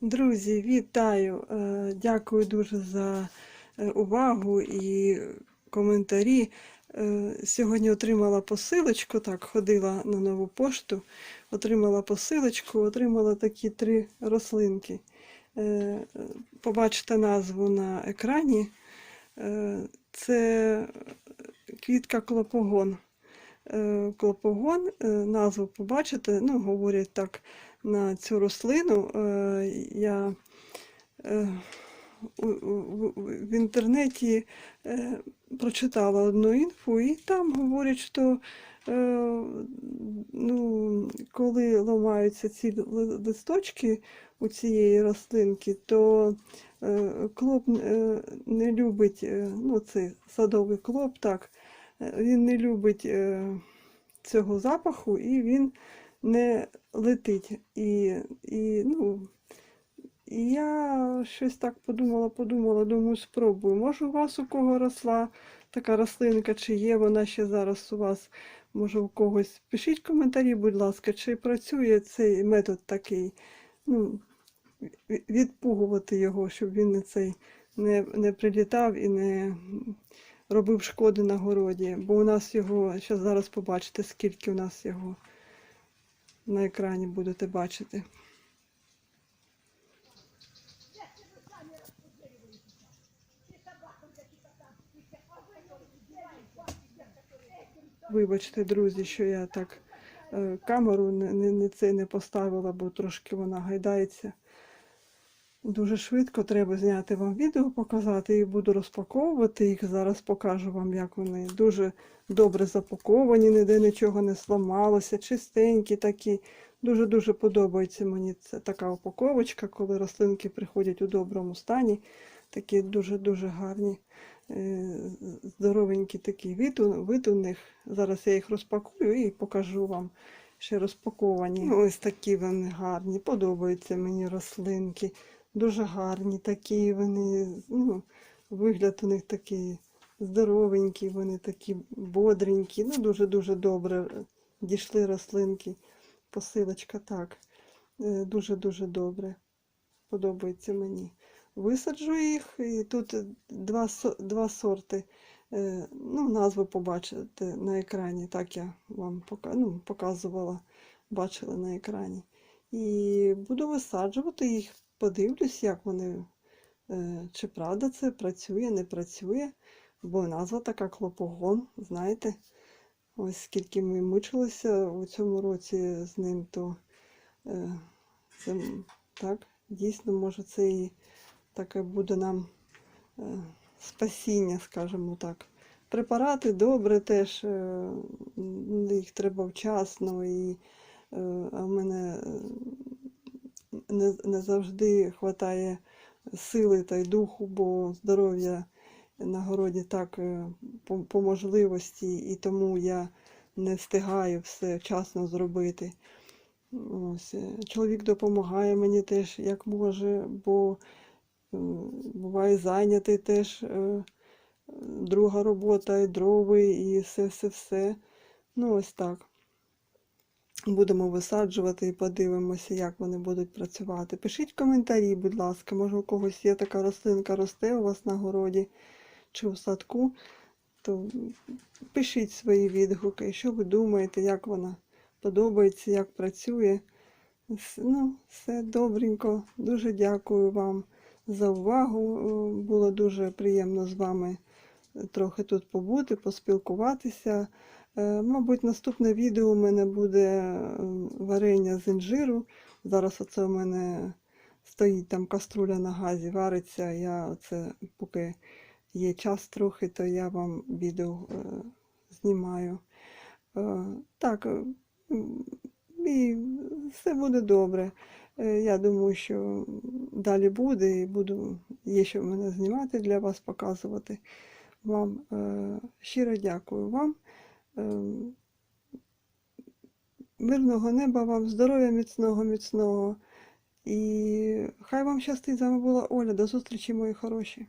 Друзі, вітаю! Е, Дякую дуже за е, увагу і коментарі. Е, Сьогодні отримала посилочку, так, ходила на нову пошту, отримала посилочку, отримала такі три рослинки. Побачите назву на екрані. Це квітка клопогон. Е, Клопогон, е, назву побачите, ну, говорять так на цю рослину. Е, Я в інтернеті прочитала одну інфу, і там говорять, що ну, коли ламаються ці листочки у цієї рослинки, то клоп не любить, ну, цей садовий клоп, так, він не любить е, цього запаху і він не летить. І, і, ну, і я щось так подумала, подумала, думаю, спробую. Може, у вас у кого росла така рослинка, чи є вона ще зараз у вас, може, у когось. Пишіть коментарі, будь ласка, чи працює цей метод такий. Ну, відпугувати його, щоб він не цей не, не прилітав і не робив шкоди на городі. Бо у нас його, ще зараз побачите, скільки у нас його на екрані будете бачити. Вибачте, друзі, що я так е, камеру не, не, не це не поставила, бо трошки вона гайдається. Дуже швидко треба зняти вам відео, показати і буду розпаковувати їх. Зараз покажу вам, як вони дуже добре запаковані, ніде нічого не сламалося, чистенькі такі. Дуже-дуже подобається мені ця така упаковочка, коли рослинки приходять у доброму стані. Такі дуже-дуже гарні, е, здоровенькі такі вид у, вид у них. Зараз я їх розпакую і покажу вам ще розпаковані. Ось такі вони гарні, подобаються мені рослинки. Дуже гарні такі вони, ну, вигляд у них такий здоровенький, вони такі бодренькі. Ну, дуже-дуже добре дійшли рослинки. Посилочка так. Е, Дуже-дуже добре. Подобається мені. Висаджу їх, і тут два, два сорти. Е, Ну, назву побачите на екрані. Так я вам ну, показувала, бачили на екрані. І буду висаджувати їх, подивлюсь, як вони, е, чи правда це працює, не працює. Бо назва така клопогон, знаєте. Ось скільки ми мучилися у цьому році з ним, то е, це так, дійсно, може, це і таке буде нам е, спасіння, скажімо так. Препарати добре теж, їх треба вчасно, і, а в мене не, не завжди вистачає сили та й духу, бо здоров'я на городі так е, по, по можливості, і тому я не встигаю все вчасно зробити. Ось, е, чоловік допомагає мені теж як може, бо е, буває зайнятий теж друга робота, і дрови, і все-все-все. Ну, ось так. Будемо висаджувати і подивимося, як вони будуть працювати. Пишіть коментарі, будь ласка, може у когось є така рослинка росте у вас на городі чи у садку, то пишіть свої відгуки, що ви думаєте, як вона подобається, як працює. Ну, все добренько. Дуже дякую вам за увагу. Було дуже приємно з вами трохи тут побути, поспілкуватися. Е, Мабуть, наступне відео у мене буде е, варення з інжиру. Зараз оце у мене стоїть там каструля на газі, вариться. Я оце, поки є час трохи, то я вам відео е, знімаю. Так, і все буде добре. Я думаю, що далі буде і буду є що в мене знімати для вас, показувати вам. Щиро дякую вам. Е, Мирного неба вам, здоров'я міцного, міцного. І хай вам щастить. З вами була Оля. До зустрічі, мої хороші.